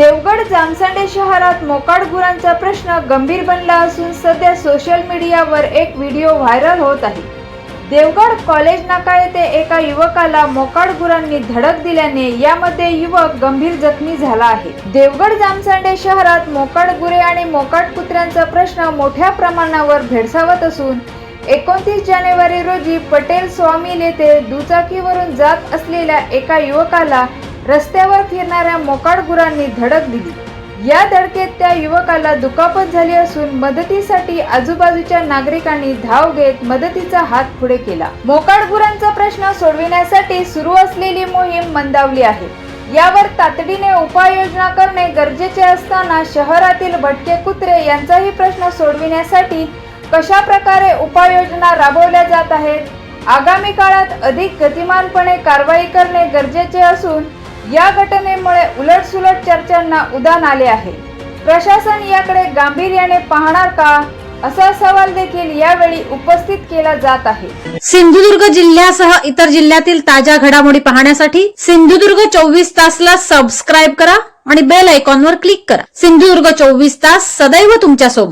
देवगड जामसांडे शहरात मोकाड गुरांचा प्रश्न गंभीर बनला असून सध्या सोशल मीडियावर एक व्हिडिओ व्हायरल होत आहे. देवगड कॉलेज नाका येथे एका युवकाला मोकाड गुरांनी धडक दिल्याने यामध्ये युवक गंभीर जखमी झाला आहे. देवगड जामसांडे शहरात मोकाड गुरे आणि मोकाड कुत्र्यांचा प्रश्न मोठ्या प्रमाणावर भेडसावत असून एकोणतीस जानेवारी रोजी पटेल स्वामी येथे दुचाकीवरून जात असलेल्या एका युवकाला रस्त्यावर फिरणाऱ्या मोकाड गुरांनी धडक दिली. या धडकेत त्या युवकाला दुखापत झाली असून मदतीसाठी आजूबाजूच्या नागरिकांनी धाव घेत मदतीचा हात पुढे केला. मोकाड गुरांचा प्रश्न सोडविण्यासाठी सुरू असलेली मोहीम मंदावली आहे. यावर तातडीने उपाययोजना करणे गरजेचे असताना शहरातील भटके कुत्रे यांचाही प्रश्न सोडविण्यासाठी कशा प्रकारे उपाययोजना राबवल्या जात आहेत? आगामी काळात अधिक गतिमानपणे कारवाई करणे गरजेचे असून या घटनेमुळे उलटसुलट चर्चांना उदान आले आहे. प्रशासन याकडे गांभीर्याने पाहणार का? असा सवाल देखील यावेळी उपस्थित केला जात आहे. सिंधुदुर्ग जिल्ह्यासह इतर जिल्ह्यातील ताज्या घडामोडी पाहण्यासाठी सिंधुदुर्ग चोवीस तासला सबस्क्राईब करा आणि बेल आयकॉनवर क्लिक करा. सिंधुदुर्ग चोवीस तास सदैव तुमच्यासोबत